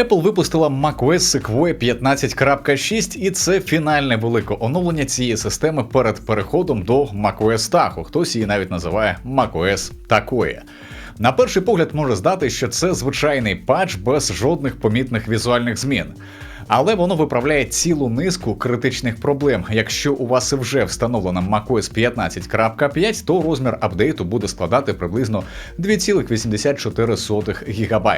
Apple випустила macOS Sequoia 15.6, і це фінальне велике оновлення цієї системи перед переходом до macOS Tahoe. Хтось її навіть називає macOS Takoya. На перший погляд може здати, що це звичайний патч без жодних помітних візуальних змін. Але воно виправляє цілу низку критичних проблем. Якщо у вас вже встановлена macOS 15.5, то розмір апдейту буде складати приблизно 2,84 ГБ.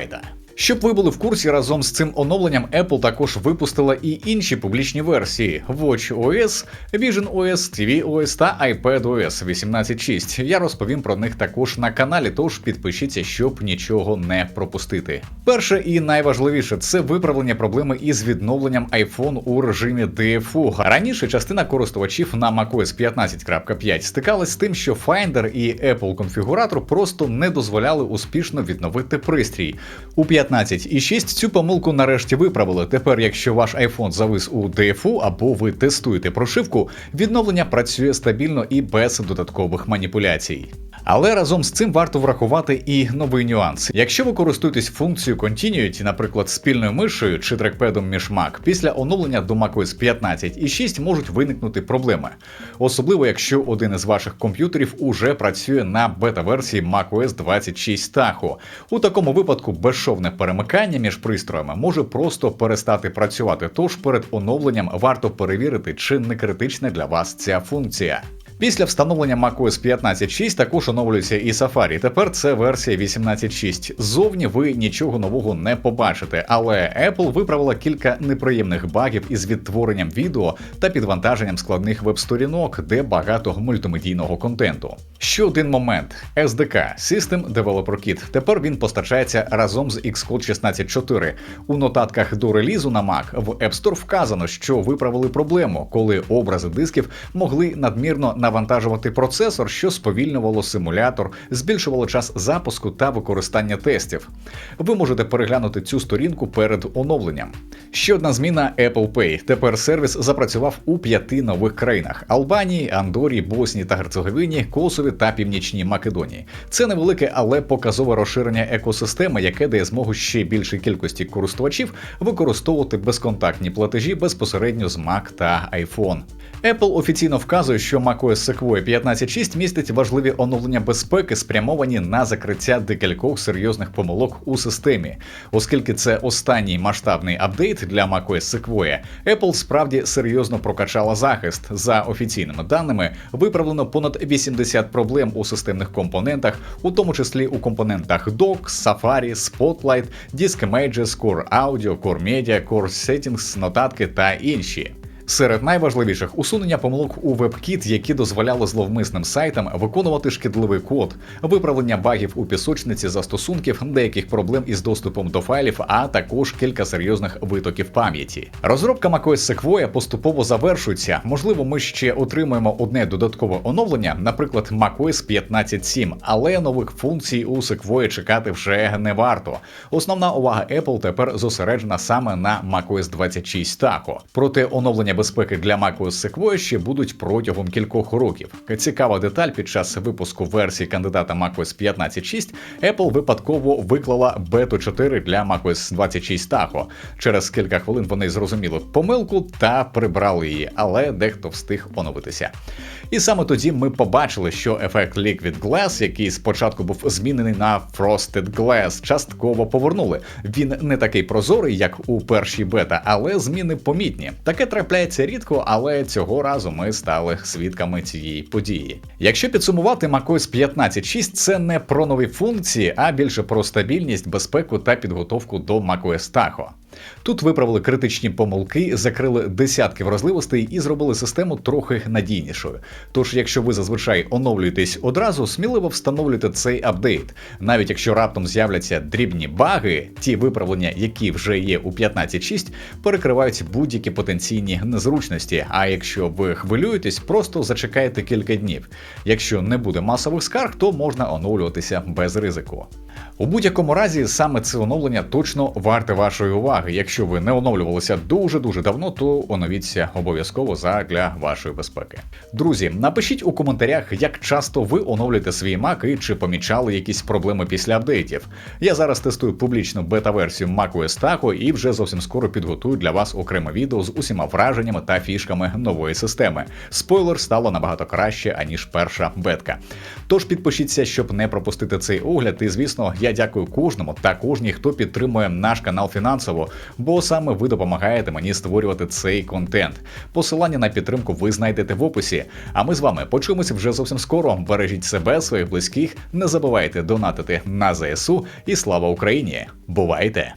Щоб ви були в курсі разом з цим оновленням, Apple також випустила і інші публічні версії: WatchOS, VisionOS, tvOS та iPadOS 18.6. Я розповім про них також на каналі, тож підпишіться, щоб нічого не пропустити. Перше і найважливіше це виправлення проблеми із відновленням iPhone у режимі DFU. Раніше частина користувачів на macOS 15.5 стикалась з тим, що Finder і Apple конфігуратор просто не дозволяли успішно відновити пристрій. У 15.6 цю помилку нарешті виправили. Тепер, якщо ваш iPhone завис у DFU або ви тестуєте прошивку, відновлення працює стабільно і без додаткових маніпуляцій. Але разом з цим варто врахувати і новий нюанс. Якщо ви користуєтесь функцією Continuity, наприклад, спільною мишею чи трекпедом між Mac, після оновлення до macOS 15 і 6 можуть виникнути проблеми. Особливо, якщо один із ваших комп'ютерів уже працює на бета-версії macOS 26 Tahoe. У такому випадку безшовне перемикання між пристроями може просто перестати працювати. Тож перед оновленням варто перевірити, чи не критична для вас ця функція. Після встановлення macOS 15.6 також оновлюється і Safari. Тепер це версія 18.6. Ззовні ви нічого нового не побачите, але Apple виправила кілька неприємних багів із відтворенням відео та підвантаженням складних веб-сторінок, де багато мультимедійного контенту. Ще один момент: SDK System Developer Kit. Тепер він постачається разом з Xcode 16.4. У нотатках до релізу на Mac в App Store вказано, що виправили проблему, коли образи дисків могли надмірно навантажувати процесор, що сповільнювало симулятор, збільшувало час запуску та використання тестів. Ви можете переглянути цю сторінку перед оновленням. Ще одна зміна Apple Pay. Тепер сервіс запрацював у п'яти нових країнах: Албанії, Андорі, Боснії та Герцеговині, Косові та Північній Македонії. Це невелике, але показове розширення екосистеми, яке дає змогу ще більшій кількості користувачів використовувати безконтактні платежі безпосередньо з Mac та iPhone. Apple офіційно вказує, що macOS Sequoia 15.6 містить важливі оновлення безпеки, спрямовані на закриття декількох серйозних помилок у системі. Оскільки це останній масштабний апдейт для macOS Sequoia, Apple справді серйозно прокачала захист. За офіційними даними, виправлено понад 80 проблем у системних компонентах, у тому числі у компонентах Dock, Safari, Spotlight, Disk Images, Core Audio, Core Media, Core Settings, нотатки та інші. Серед найважливіших усунення помилок у WebKit, які дозволяли зловмисним сайтам виконувати шкідливий код, виправлення багів у пісочниці застосунків, деяких проблем із доступом до файлів, а також кілька серйозних витоків пам'яті. Розробка macOS Sequoia поступово завершується. Можливо, ми ще отримаємо одне додаткове оновлення, наприклад, macOS 15.7, але нових функцій у Sequoia чекати вже не варто. Основна увага Apple тепер зосереджена саме на macOS 26 Tahoe. Проте оновлення безпеки для macOS Sequoia ще будуть протягом кількох років. Цікава деталь під час випуску версії кандидата macOS 15.6 Apple випадково виклала бету 4 для macOS 26 Tahoe. Через кілька хвилин вони зрозуміли помилку та прибрали її, але дехто встиг оновитися. І саме тоді ми побачили, що ефект Liquid Glass, який спочатку був змінений на Frosted Glass, частково повернули. Він не такий прозорий, як у першій бета, але зміни помітні. Таке трапляється рідко, але цього разу ми стали свідками цієї події. Якщо підсумувати macOS 15.6, це не про нові функції, а більше про стабільність, безпеку та підготовку до macOS Tahoe. Тут виправили критичні помилки, закрили десятки вразливостей і зробили систему трохи надійнішою. Тож, якщо ви зазвичай оновлюєтесь одразу, сміливо встановлюйте цей апдейт. Навіть якщо раптом з'являться дрібні баги, ті виправлення, які вже є у 15.6, перекривають будь-які потенційні незручності. А якщо ви хвилюєтесь, просто зачекайте кілька днів. Якщо не буде масових скарг, то можна оновлюватися без ризику. У будь-якому разі, саме це оновлення точно варте вашої уваги. Якщо ви не оновлювалися дуже дуже давно, то оновіться обов'язково задля вашої безпеки. Друзі, напишіть у коментарях, як часто ви оновлюєте свій Mac і чи помічали якісь проблеми після апдейтів. Я зараз тестую публічну бета-версію macOS Taco і вже зовсім скоро підготую для вас окреме відео з усіма враженнями та фішками нової системи. Спойлер стало набагато краще аніж перша бетка. Тож підпишіться, щоб не пропустити цей огляд. І звісно, я дякую кожному та кожній, хто підтримує наш канал фінансово, бо саме ви допомагаєте мені створювати цей контент. Посилання на підтримку ви знайдете в описі. А ми з вами почуємося вже зовсім скоро. Бережіть себе, своїх близьких, не забувайте донатити на ЗСУ і слава Україні! Бувайте!